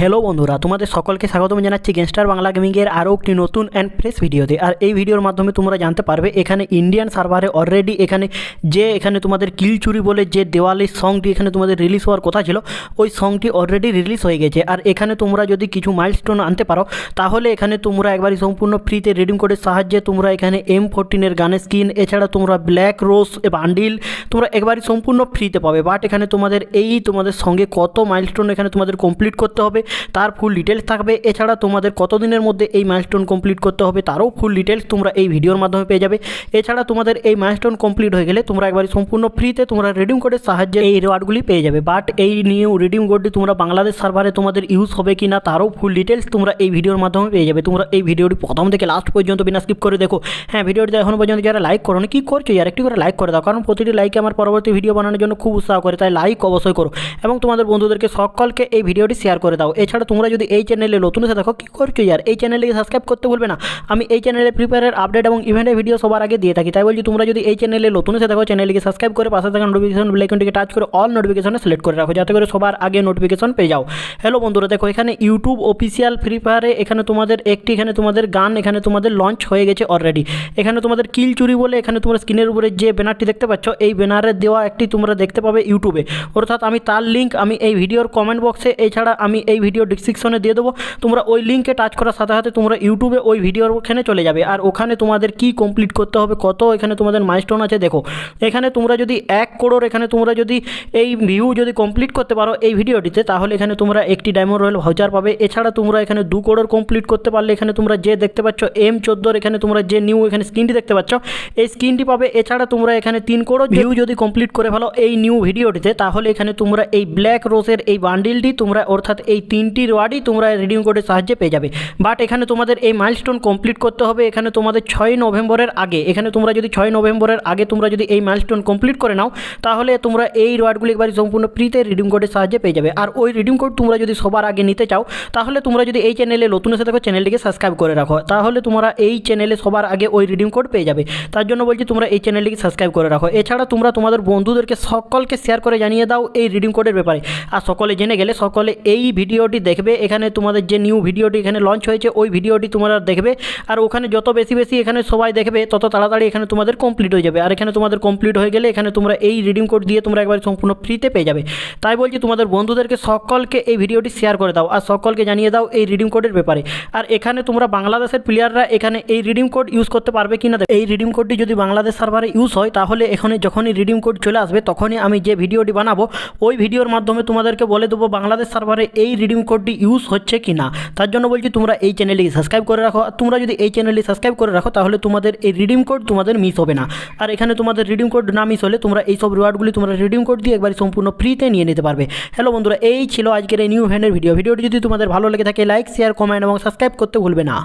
Hello বন্ধুরা, তোমাদের সকলকে স্বাগতম জানাচ্ছি গেংস্টার বাংলা গেমিংয়ের আরও একটি নতুন অ্যান্ড ফ্রেশ ভিডিওতে আর এই ভিডিওর মাধ্যমে তোমরা জানতে পারবে, এখানে ইন্ডিয়ান সার্ভারে অলরেডি এখানে যে এখানে তোমাদের কিল চুরি বলে যে দেওয়ালির সংটি এখানে তোমাদের রিলিজ হওয়ার কথা ছিল, ওই সংটি অলরেডি রিলিজ হয়ে গেছে। আর এখানে তোমরা যদি কিছু মাইলস্টোন আনতে পারো, তাহলে এখানে তোমরা একবারই সম্পূর্ণ ফ্রিতে রিডিম কোডের সাহায্যে তোমরা এখানে এম ফোরটিনের গানের স্কিন এছাড়া তোমরা ব্ল্যাক রোজ বান্ডিল তোমরা একবারই সম্পূর্ণ ফ্রিতে পাবে। বাট এখানে তোমাদের এই তোমাদের সঙ্গে কত মাইলস্টোন এখানে তোমাদের কমপ্লিট করতে হবে তার ফুল ডিটেলস থাকবে। এছাড়া তোমাদের কতদিনের মধ্যে এই মাইলস্টোন কমপ্লিট করতে হবে, তারও ফুল ডিটেলস তোমরা এই ভিডিওর মাধ্যমে পেয়ে যাবে। এছাড়া তোমাদের এই মাইলস্টোন কমপ্লিট হয়ে গেলে তোমরা একবারই সম্পূর্ণ ফ্রিতে তোমরা রিডিম কোডের সাহায্যে এই রিওয়ার্ডগুলি পেয়ে যাবে। বাট এই নিউ রিডিম কোডটি তোমরা বাংলাদেশ সার্ভারে তোমাদের ইউজ হবে কি না তারও ফুল ডিটেলস তোমরা এই ভিডিওর মাধ্যমে পেয়ে যাবে। তোমরা এই ভিডিওটি প্রথম থেকে লাস্ট পর্যন্ত বিনা স্কিপ করে দেখো। হ্যাঁ ভিডিওটি এখন পর্যন্ত যারা লাইক করো কি করছ? আর একটি করে লাইক করে দাও, কারণ প্রতিটি লাইকে আমার পরবর্তী ভিডিও বানানোর জন্য খুব উৎসাহ করে, তাই লাইক অবশ্যই করো। এবং তোমাদের বন্ধুদেরকে সকলকে এই ভিডিওটি শেয়ার করে দাও। এছাড়া তোমরা যদি এই চ্যানেলে নতুন এসে দেখো কী করছ ইয়ার? এই চ্যানেলকে সাবস্ক্রাইব করতে ভুলবে না। আমি এই চ্যানেলে প্রিপেয়ারের আপডেট এবং ইভেন্টের ভিডিও সবার আগে দিয়ে থাকি। তাই বলছি, তোমরা যদি এই চ্যানেলে নতুন এসে দেখো চ্যানেলকে সাবস্ক্রাইব করে পাশে থাকা নোটিফিকেশন বেলাইকনটিকে টাচ করে অল নোটিফিকেশনে সিলেক্ট করে রাখো, যাতে করে সবার আগে নোটিফিকেশন পেয়ে যাও। হ্যালো বন্ধুরা, দেখো এখানে ইউটিউব অফিসিয়াল ফ্রি ফায়ারে এখানে তোমাদের একটি, এখানে তোমাদের গান, এখানে তোমাদের লঞ্চ হয়ে গেছে অলরেডি এখানে তোমাদের কিল চুরি বলে এখানে তোমরা স্ক্রিনের উপরে যে ব্যানারটি দেখতে পাচ্ছ, এই ব্যানারে দেওয়া একটি তোমরা দেখতে পাবে ইউটিউবে অর্থাৎ আমি তার লিঙ্ক আমি এই ভিডিওর কমেন্ট বক্সে এছাড়া আমি এই ভিডিও ডিসক্রিপশনে দিয়ে দেবো। তোমরা ওই লিঙ্কে টাচ করার সাথে সাথে তোমরা ইউটিউবে ওই ভিডিওর ওখানে চলে যাবে। আর ওখানে তোমাদের কি কমপ্লিট করতে হবে কত এখানে তোমাদের মাইলস্টোন আছে দেখো। এখানে তোমরা যদি এক করোড় এখানে তোমরা যদি এই ভিউ যদি কমপ্লিট করতে পারো এই ভিডিওটিতে তাহলে এখানে তোমরা একটি ডায়মন্ড রয়্যাল ভাউচার পাবে। এছাড়া তোমরা এখানে দু করোড় কমপ্লিট করতে পারলে এখানে তোমরা যে দেখতে পাচ্ছ এম চোদ্দোর এখানে তোমরা যে নিউ এখানে স্ক্রিনটি দেখতে পাচ্ছ এই স্ক্রিনটি পাবে। এছাড়া তোমরা এখানে তিন করোড় ভিউ যদি কমপ্লিট করে ফেলো এই নিউ ভিডিওটিতে তাহলে এখানে তোমরা এই ব্ল্যাক রোজের এই বান্ডিলটি তোমরা অর্থাৎ এই তিনটি ওয়ার্ডই তোমরা রিডিম কোডের সাহায্যে পেয়ে যাবে। বাট এখানে তোমাদের এই মাইলস্টোন কমপ্লিট করতে হবে। এখানে তোমাদের ছয় নভেম্বরের আগে, এখানে তোমরা যদি ছয় নভেম্বরের আগে তোমরা যদি এই মাইলস্টোন কমপ্লিট করে নাও, তাহলে তোমরা এই ওয়ার্ডগুলি একবার সম্পূর্ণ ফ্রিতে রিডিম কোডের সাহায্যে পেয়ে যাবে। আর ওই রিডিম কোড তোমরা যদি সবার আগে নিতে চাও, তাহলে তোমরা যদি এই চ্যানেলে নতুন এসে থাকো চ্যানেলটিকে সাবস্ক্রাইব করে রাখো। তাহলে তোমরা এই চ্যানেলে সবার আগে ওই রিডিম কোড পেয়ে যাবে। তার জন্য বলছি তোমরা এই চ্যানেলটিকে সাবস্ক্রাইব করে রাখো। এছাড়া তোমরা তোমাদের বন্ধুদেরকে সকলকে শেয়ার করে জানিয়ে দাও এই রিডিম কোডের ব্যাপারে। আর সকলে জেনে গেলে সকলে এই ভিডিওটি দেখবে, এখানে তোমাদের যে নিউ ভিডিওটি এখানে লঞ্চ হয়েছে, ওই ভিডিওটি তোমরা দেখবে। আর ওখানে যত বেশি বেশি এখানে সবাই দেখবে, তত তাড়াতাড়ি এখানে তোমাদের কমপ্লিট হয়ে যাবে। আর এখানে তোমাদের কমপ্লিট হয়ে গেলে এখানে তোমরা এই রিডিম কোড দিয়ে তোমরা একবার সম্পূর্ণ ফ্রিতে পেয়ে যাবে। তাই বলছি, তোমাদের বন্ধুদেরকে সকলকে এই ভিডিওটি শেয়ার করে দাও আর সকলকে জানিয়ে দাও এই রিডিম কোডের ব্যাপারে। আর এখানে তোমরা বাংলাদেশের প্লেয়াররা এখানে এই রিডিম কোড ইউজ করতে পারবে কি না এই রিডিম কোডটি যদি বাংলাদেশ সার্ভারে ইউজ হয়, তাহলে এখানে যখনই রিডিম কোড চলে আসবে, তখনই আমি যে ভিডিওটি বানাবো, ওই ভিডিওর মাধ্যমে তোমাদেরকে বলে দেবো, বাংলাদেশ সার্ভারে এই রিডিম কোডটি ইউজ হচ্ছে কি না তার জন্য বলছি তোমরা এই চ্যানেলে সাবস্ক্রাইব করে রাখো। আর তোমরা যদি এই চ্যানেলটি সাবস্ক্রাইব করে রাখো, তাহলে তোমাদের এই রিডিম কোড তোমাদের মিস হবে না। আর এখানে তোমাদের রিডিম কোড না মিস হলে তোমরা এই সব রিওয়ার্ডগুলি তোমরা রিডিম কোড দিয়ে একবার সম্পূর্ণ ফ্রিতে নিয়ে নিতে পারবে। হ্যালো বন্ধুরা, এই ছিল আজকের এই নিউ হ্যান্ডের ভিডিও ভিডিওটি যদি তোমাদের ভালো লেগে থাকে লাইক শেয়ার কমেন্ট এবং সাবস্ক্রাইব করতে ভুলবে না।